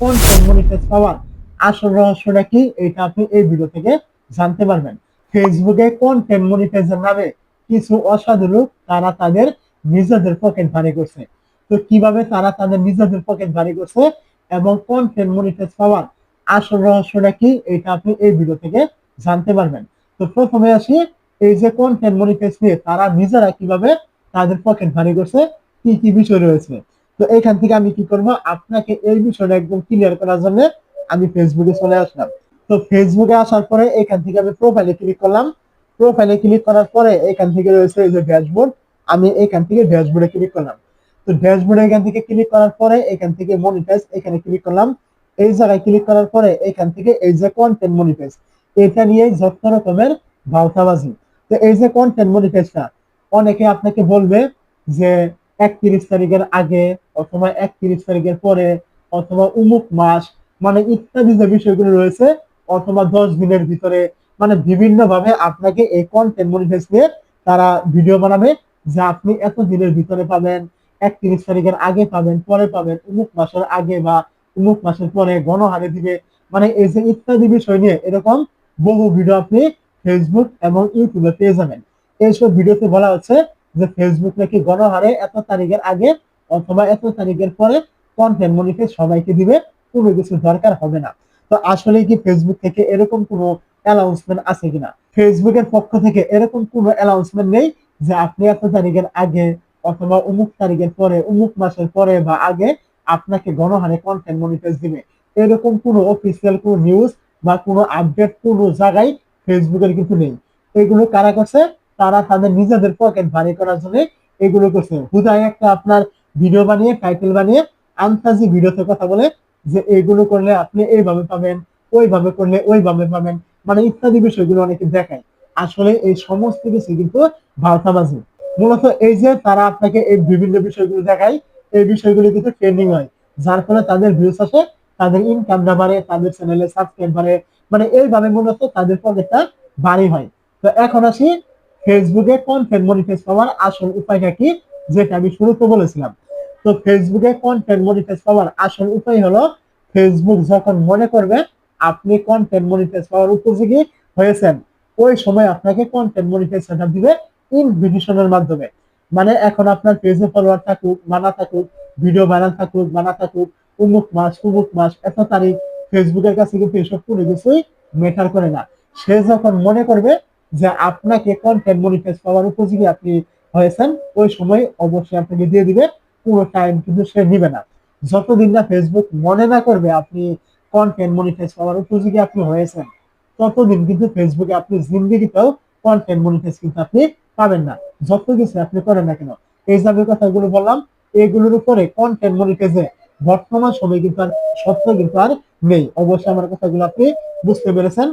Content monetize পাওয়ার আসল রহস্যটা কি, এটা আপনি এই ভিডিও থেকে জানতে পারবেন। ফেসবুকে কন্টেন্ট মনিটাইজের নামে কিছু অসাধু লোক, তারা তাদের নিজেদের পকেট ভারী করছে। তো কীভাবে তারা তাদের নিজেদের পকেট ভারী করছে এবং কন্টেন্ট মনিটাইজ পাওয়ার আসল রহস্যটা কি, এটা আপনি এই ভিডিও থেকে জানতে পারবেন। তো প্রথমে আসি, এই যে কন্টেন্ট মনিটাইজ নিয়ে তারা নিজেরা কীভাবে তাদের পকেট ভারী করছে, কি কি বিষয় রয়েছে। তো এখান থেকে আমি কি করব? আপনাকে এই বিষয়টা একদম ক্লিয়ার করার জন্য আমি ফেসবুকে চলে আসলাম। তো ফেসবুকে আসার পরে এখান থেকে আমি প্রোফাইলে ক্লিক করলাম। প্রোফাইলে ক্লিক করার পরে এখান থেকে রয়েছে এই যে ড্যাশবোর্ড আমি এখান থেকে ড্যাশবোর্ডে ক্লিক করলাম। তো ড্যাশবোর্ডে এখান থেকে ক্লিক করার পরে এখান থেকে মনিটাইজ এখানে ক্লিক করলাম। এই জায়গায় ক্লিক করার পরে এখান থেকে এই যে কন্টেন্ট মনিটাইজ এটা নিয়ে যত রকমের ভাওতাবাজি। তো এই যে কন্টেন্ট মনিটাইজটা অনেকে আপনাকে বলবে যে একত্রিশ তারিখের আগে অথবা একত্রিশ তারিখের পরে অথবা উমুক মাস মানে ইত্যাদি যে বিষয়গুলো রয়েছে, অথবা দশ দিনের ভিতরে মানে বিভিন্ন ভাবে আপনাকে এই কন্টেন্ট মনিটাইজ নিয়ে তারা ভিডিও বানাবে যে আপনি এত দিনের ভিতরে পাবেন, একত্রিশ তারিখের আগে পাবেন, পরে পাবেন, উমুক মাসের আগে বা উমুক মাসের পরে গণহারে দিবে। মানে এই যে ইত্যাদি বিষয় নিয়ে এরকম বহু ভিডিও আপনি ফেসবুক এবং ইউটিউবে পেয়ে যাবেন। এইসব ভিডিওতে বলা হচ্ছে যে ফেসবুক নাকি গণহারে এত তারিখের আগে অথবা এত তারিখের পরে কন্টেন্ট মনিটাইজ সবাইকে দিবে, কোনো কিছু দরকার হবে না। তো আসলে কি ফেসবুক থেকে এরকম কোনো অ্যানাউন্সমেন্ট আছে কিনা? ফেসবুকের পক্ষ থেকে এরকম কোনো অ্যানাউন্সমেন্ট নেই যে আপনি এত তারিখের আগে অথবা অমুক তারিখের পরে, অমুক মাসের পরে বা আগে আপনাকে গণহারে কন্টেন্ট মনিটাইজ দিবে। এরকম কোনো অফিসিয়াল কোনো নিউজ বা কোনো আপডেট কোনো জায়গায় ফেসবুকের কিন্তু নেই। এগুলো কারা করছে? তারা তাদের নিজেদের পকেট ভারী করার জন্য এগুলো করছে। হুদায় একটা আপনার ভিডিও বানিয়ে টাইটেল বানিয়ে আন্তাজি ভিডিওতে কথা বলে যে এগুলো করলে আপনি এইভাবে পাবেন, ওইভাবে করলে ওইভাবে পাবেন মানে ইত্যাদি বিষয়গুলো অনেকে দেখায়। আসলে এই সমস্ত কিছু কিন্তু ভাওতাবাজি মূলত এই যে তারা আপনাকে এই বিভিন্ন বিষয়গুলো দেখায়, এই বিষয়গুলো কিন্তু ট্রেন্ডিং হয়। যার ফলে তাদের ভিউস আসে, তাদের ইনকামটা বাড়ে, তাদের চ্যানেলে সাবস্ক্রাইব বাড়ে মানে এইভাবে মূলত তাদের পকেটটা বাড়ি হয়। তো এখন আসি ফেসবুকে কন্টেন্ট মনিটাইজ পাওয়ার আসল উপায়টা কি? যেটা আমি শুরুতে বলেছিলাম। তো ফেসবুকে কন্টেন্ট মনিটাইজ পাওয়ার আসল উপায় হলো ফেসবুক যখন মনে করবে আপনি কন্টেন্ট মনিটাইজ পাওয়ার উপযোগী হয়েছেন, ওই সময় আপনাকে কন্টেন্ট মনিটাইজ সেটা দিবে ইনভিটেশনের মাধ্যমে। মানে এখন আপনার পেজে ফলোয়ার থাকুক মানা থাকুক ভিডিও ভাইরাল থাকুক মানা থাকুক, উমুক মাস উমুক মাস, এত তারিখ ফেসবুকের কাছে কিন্তু এসব কোনো কিছুই মেটার করে না। সে যখন মনে করবে যে আপনাকে কন্টেন্ট মনিটাইজ পাওয়ার উপযোগী আপনি হয়েছেন, ওই সময় অবশ্যই আপনাকে দিয়ে দিবে, পুরো টাইম কিন্তু সে নিবে না। যতদিন না ফেসবুক মনে না করবে আপনি কন্টেন্ট মনিটাইজ পাওয়ার উপযোগী আপনি হয়েছেন, ততদিন কিন্তু ফেসবুকে আপনি জিন্দিগিতেও কন্টেন্ট মনিটাইজ কিন্তু আপনি পাবেন না। যত কিছু আপনি করেন না কেন, এই যে কথাগুলো বললাম, এগুলোর উপরে কন্টেন্ট মনিটাইজে বর্তমান সময় কিন্তু আর সত্য কিন্তু আর নেই। অবশ্যই আমার কথাগুলো আপনি বুঝতে পেরেছেন।